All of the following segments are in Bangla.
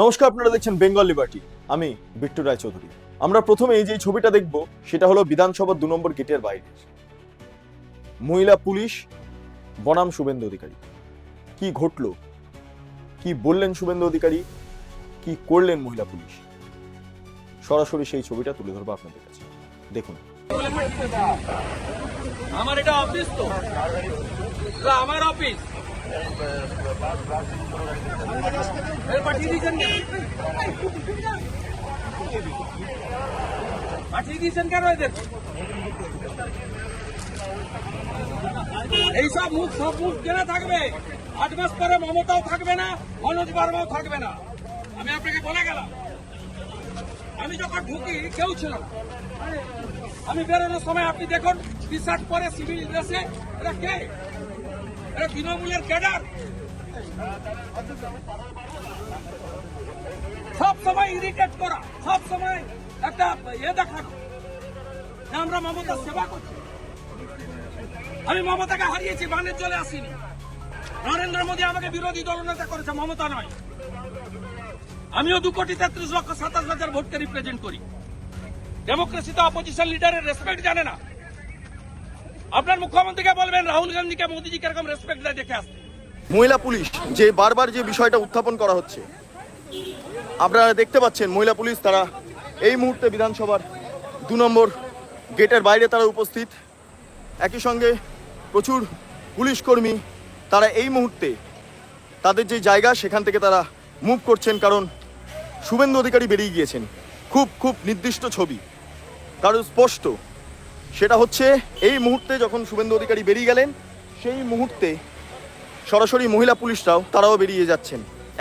নমস্কার, আপনারা দেখছেন বেঙ্গল লিবার্টি আমি বিট্টু রায় চৌধুরী আমরা প্রথমে যে ছবিটা দেখব, সেটা হলো বিধানসভার দু নম্বর গেটের বাইরে মহিলা পুলিশ, বনাম শুভেন্দু অধিকারী। কি ঘটলো? কি বললেন শুভেন্দু অধিকারী? কি করলেন মহিলা পুলিশ? সরাসরি সেই ছবিটা তুলে ধরবো আপনাদের কাছে। দেখুন। আমার এটা অফিস তো। আমার অফিস কেন? এইসব মুখ সব মুখ কেনা থাকবে আট মাস পরে মমতাও থাকবে না মনোজ বার্মাও থাকবে না আমি আপনাকে বলে গেলাম আমি যখন ঢুকি কেউ ছিল আমি বেরোনোর সময় আপনি দেখুন টি শার্ট পরে সিভিল ড্রেসে এটা কে এটা তৃণমূলের ক্যাডার সব সময় ইরিটেট করা, সব সময় একটা ইয়ে দেখানো আমরা মমতার সেবা করছি। আমি মমতাকে হারিয়েছি বানের চলে আসিনি। নরেন্দ্র মোদী আমাকে বিরোধী দলনেতা করেছে, মমতা নয়। আমিও দু কোটি তেত্রিশ লক্ষ সাতাশ হাজার ভোটকে রিপ্রেজেন্ট করি। ডেমোক্রেসিতে অপোজিশন লিডারের রেসপেক্ট জানে না। আপনার মুখ্যমন্ত্রীকে বলবেন, রাহুল গান্ধীকে মোদীজি কীরকম রেসপেক্ট দেয় দেখে আসতে। মহিলা পুলিশ যে বারবার যে বিষয়টা উত্থাপন করা হচ্ছে, আপনারা দেখতে পাচ্ছেন মহিলা পুলিশ তারা এই মুহূর্তে বিধানসভার দু নম্বর গেটের বাইরে তারা উপস্থিত। একই সঙ্গে প্রচুর পুলিশ কর্মী তারা এই মুহূর্তে তাদের যে জায়গা সেখান থেকে তারা মুভ করছেন কারণ শুভেন্দু অধিকারী বেরিয়ে গিয়েছেন। খুব খুব নির্দিষ্ট ছবি। কারণ স্পষ্ট। সেটা হচ্ছে এই মুহূর্তে যখন শুভেন্দু অধিকারী বেরিয়ে গেলেন, সেই মুহূর্তে সরাসরি মহিলা পুলিশরাও তারাও বেরিয়ে যাচ্ছেন।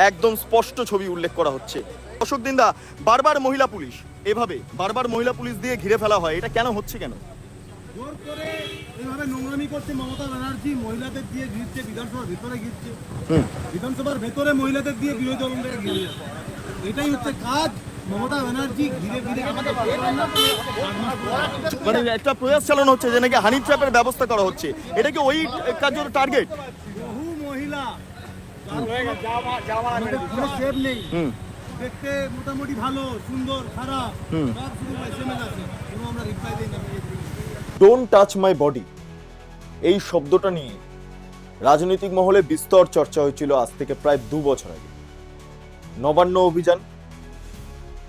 একদম স্পষ্ট ছবি উল্লেখ করা হচ্ছে। অশোক দিন্দা বারবার মহিলা পুলিশ। এভাবে বারবার মহিলা পুলিশ দিয়ে ঘিরে ফেলা হয় এটা কেন হচ্ছে কেন? জোর করে এইভাবে নোংরামি করছে মমতা ব্যানার্জি মহিলাদের দিয়ে ঘিরছে বিধানসভার ভেতরে ঘিরছে। বিধানসভার ভেতরে মহিলাদের দিয়ে বিরোধী দলনেতাকে ঘিরে এটাই হচ্ছে কাজ। মমতা ব্যানার্জি ঘিরে ঘিরে মানে একটা প্রয়াস চালানো হচ্ছে যে নাকি হানি ট্র্যাপের ব্যবস্থা করা হচ্ছে। এটা কি ওই কাজের টার্গেট কোনো সেভ নেই। দেখতে মোটামুটি ভালো সুন্দর খারাপ। সব শুধু এসএমএস আছে। কোনো আমরা রিপ্লাই দিই না ডোন্ট টাচ মাই বডি এই শব্দটা নিয়ে রাজনৈতিক মহলে বিস্তর চর্চা হয়েছিল আজ থেকে প্রায় দু বছর আগে। নবান্ন অভিযান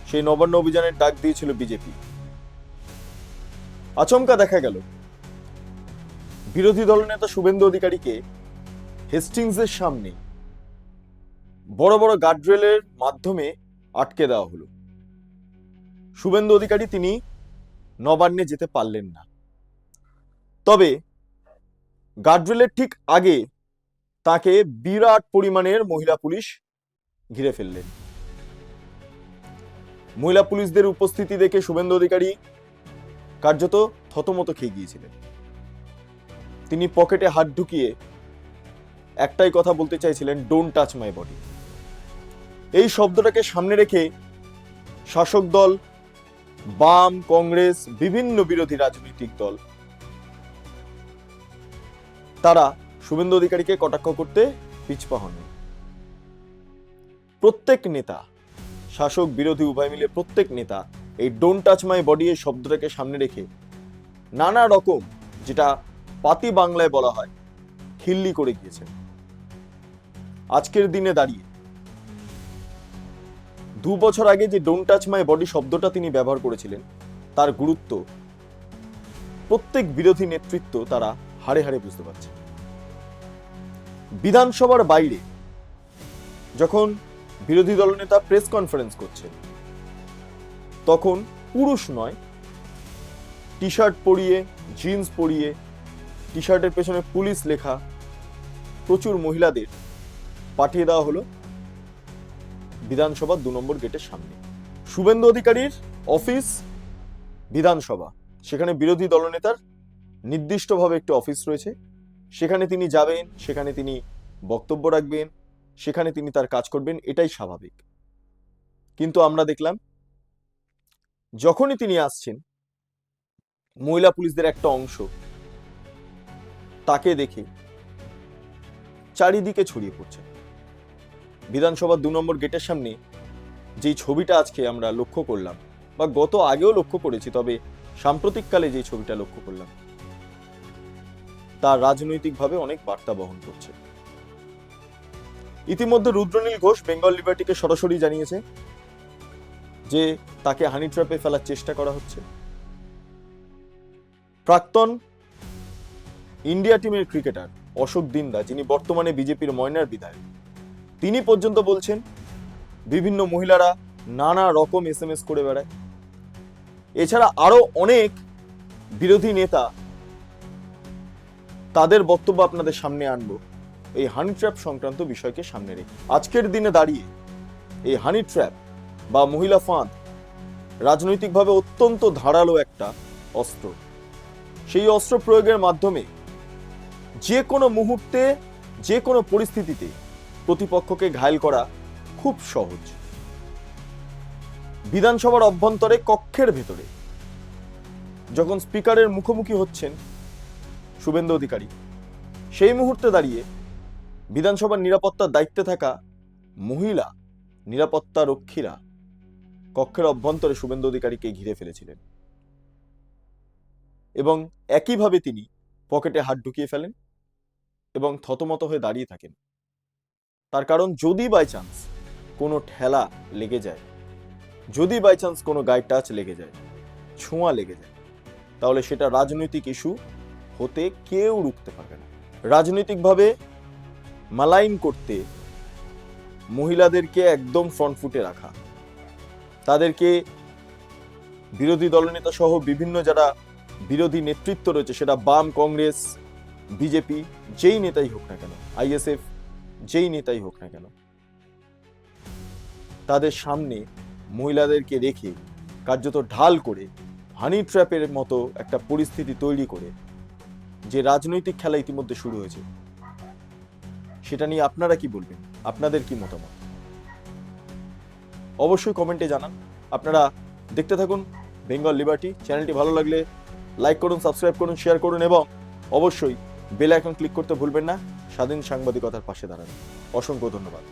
সেই নবান্ন অভিযানের ডাক দিয়েছিল বিজেপি আচমকা দেখা গেল। বিরোধী দলনেতা শুভেন্দু অধিকারীকে হেস্টিংসের সামনে বড় বড় গার্ডরেলের মাধ্যমে আটকে দেওয়া হলো। শুভেন্দু অধিকারী তিনি নবান্নে যেতে পারলেন না। তবে গার্ডরেলের ঠিক আগে তাকে বিরাট পরিমাণের মহিলা পুলিশ ঘিরে ফেললেন। মহিলা পুলিশদের উপস্থিতি দেখে শুভেন্দু অধিকারী কার্যত থতমত খেয়ে গিয়েছিলেন। তিনি পকেটে হাত ঢুকিয়ে একটাই কথা বলতে চাইছিলেন ডোন্ট টাচ মাই বডি এই শব্দটাকে সামনে রেখে শাসক দল, বাম, কংগ্রেস, বিভিন্ন বিরোধী রাজনৈতিক দল, তারা শুভেন্দু অধিকারীকে কটাক্ষ করতে পিছপা হননি। প্রত্যেক নেতা, শাসক, বিরোধী, উভয় মিলে প্রত্যেক নেতা এই ডোন্ট টাচ মাই বডি এই শব্দটাকে সামনে রেখে নানা রকম, যেটা পাতি বাংলায় বলা হয়, খিল্লি করে গিয়েছেন। আজকের দিনে দাঁড়িয়ে। দু বছর আগে যে ডোন্ট টাচ মাই বডি শব্দটা তিনি ব্যবহার করেছিলেন, তার গুরুত্ব প্রত্যেক বিরোধী নেতৃত্ব তারা হাড়ে হাড়ে বুঝতে পারছে। বিধানসভার বাইরে যখন বিরোধী দলনেতা প্রেস কনফারেন্স করছেন তখন পুরুষ নয় টি শার্ট পরিয়ে, জিন্স পরিয়ে টি শার্টের পেছনে পুলিশ লেখা প্রচুর মহিলাদের পাঠিয়ে দেওয়া হলো বিধানসভা দু নম্বর গেটের সামনে। শুভেন্দু অধিকারীর অফিস বিধানসভা। সেখানে বিরোধী দলনেতার নির্দিষ্টভাবে একটি অফিস রয়েছে। সেখানে তিনি যাবেন, সেখানে তিনি বক্তব্য রাখবেন, সেখানে তিনি তার কাজ করবেন, এটাই স্বাভাবিক। কিন্তু আমরা দেখলাম, যখনই তিনি আসছেন, মহিলা পুলিশদের একটা অংশ তাকে দেখে চারিদিকে ছড়িয়ে পড়ছে। বিধানসভার দু নম্বর গেটের সামনে যেই ছবিটা আজকে আমরা লক্ষ্য করলাম, বা গত আগেও লক্ষ্য করেছি, তবে সাম্প্রতিককালে যে ছবিটা লক্ষ্য করলাম তা রাজনৈতিকভাবে অনেক বার্তা বহন করছে। ইতিমধ্যে রুদ্রনীল ঘোষ বেঙ্গল লিবার্টিকে সরাসরি জানিয়েছে যে তাকে হানি ট্র্যাপে ফেলার চেষ্টা করা হচ্ছে। প্রাক্তন ইন্ডিয়া টিমের ক্রিকেটার অশোক দিন্দা, যিনি বর্তমানে বিজেপির ময়নার বিধায়ক তিনি পর্যন্ত বলছেন, বিভিন্ন মহিলারা নানা রকম এস এম এস করে বেড়ায়। এছাড়া আরও অনেক বিরোধী নেতা তাদের বক্তব্য আপনাদের সামনে আনব। এই হানি ট্র্যাপ সংক্রান্ত বিষয়কে সামনে রেখে। আজকের দিনে দাঁড়িয়ে এই হানি ট্র্যাপ বা মহিলা ফাঁদ রাজনৈতিকভাবে অত্যন্ত ধারালো একটা অস্ত্র। সেই অস্ত্র প্রয়োগের মাধ্যমে যে কোনো মুহূর্তে, যে কোনো পরিস্থিতিতে প্রতিপক্ষকে ঘায়ল করা খুব সহজ। বিধানসভার অভ্যন্তরে কক্ষের ভেতরে। যখন স্পিকারের মুখোমুখি হচ্ছেন শুভেন্দু অধিকারী, সেই মুহূর্তে দাঁড়িয়ে বিধানসভার নিরাপত্তার দায়িত্বে থাকা মহিলা নিরাপত্তা রক্ষীরা কক্ষের অভ্যন্তরে শুভেন্দু অধিকারীকে ঘিরে ফেলেছিলেন এবং একইভাবে তিনি পকেটে হাত ঢুকিয়ে ফেলেন এবং থতমত হয়ে দাঁড়িয়ে থাকেন। তার কারণ যদি বাই চান্স কোনো ঠেলা লেগে যায়, যদি বাই চান্স কোনো গায়ে টাচ লেগে যায়, ছোঁয়া লেগে যায়, তাহলে সেটা রাজনৈতিক ইস্যু হতে কেউ রুখতে পারবে না। রাজনৈতিকভাবে মালাইন করতে মহিলাদেরকে একদম ফ্রন্ট ফুটে রাখা, তাদেরকে বিরোধী দলনেতা সহ বিভিন্ন যারা বিরোধী নেতৃত্ব রয়েছে, সেটা বাম, কংগ্রেস, বিজেপি, যেই নেতাই হোক না কেন আইএসএফ যেই নেতাই হোক না কেন, তাদের সামনে মহিলাদেরকে রেখে কার্যত ঢাল করে হানি ট্র্যাপের মতো একটা পরিস্থিতি তৈরি করে যে রাজনৈতিক খেলা ইতিমধ্যে শুরু হয়েছে। সেটা নিয়ে আপনারা কি বলবেন? আপনাদের কি মতামত? অবশ্যই কমেন্টে জানান। আপনারা দেখতে থাকুন বেঙ্গল লিবার্টি চ্যানেলটি ভালো লাগলে লাইক করুন সাবস্ক্রাইব করুন শেয়ার করুন এবং অবশ্যই বেল আইকন ক্লিক করতে ভুলবেন না। স্বাধীন সাংবাদিকতার পাশে দাঁড়ান। অসংখ্য ধন্যবাদ।